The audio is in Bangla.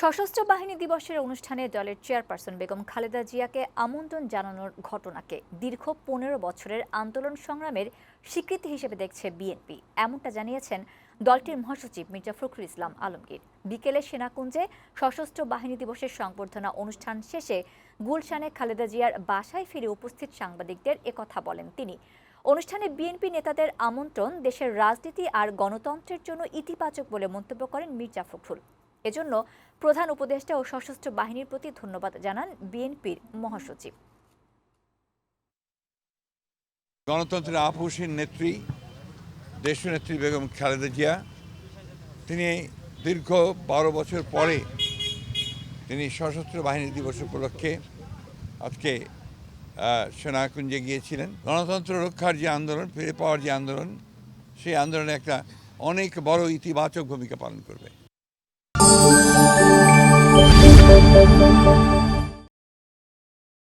সশস্ত্র বাহিনী দিবসের অনুষ্ঠানে দলের চেয়ারপারসন বেগম খালেদা জিয়াকে আমন্ত্রণ জানানোর ঘটনাকে দীর্ঘ পনেরো বছরের আন্দোলন সংগ্রামের স্বীকৃতি হিসেবে দেখছে বিএনপি। এমনটা জানিয়েছেন দলটির মহাসচিব মির্জা ফখরুল ইসলাম আলমগীর। বিকেলে সেনাকুঞ্জে সশস্ত্র বাহিনী দিবসের সংবর্ধনা অনুষ্ঠান শেষে গুলশানে খালেদা জিয়ার বাসায় ফিরে উপস্থিত সাংবাদিকদের একথা বলেন তিনি। অনুষ্ঠানে বিএনপি নেতাদের আমন্ত্রণ দেশের রাজনীতি আর গণতন্ত্রের জন্য ইতিবাচক বলে মন্তব্য করেন মির্জা ফখরুল। এজন্য প্রধান উপদেষ্টা ও সশস্ত্র বাহিনীর প্রতি ধন্যবাদ জানান বিএনপির মহাসচিব। গণতন্ত্রের আপোষের নেত্রী দেশনেত্রী বেগম খালেদা জিয়া, তিনি দীর্ঘ বারো বছর পরে তিনি সশস্ত্র বাহিনী দিবস উপলক্ষে আজকে সেনাকুঞ্জে গিয়েছিলেন। গণতন্ত্র রক্ষার যে আন্দোলন, ফিরে পাওয়ার যে আন্দোলন, সেই আন্দোলনে একটা অনেক বড় ইতিবাচক ভূমিকা পালন করবে। thank you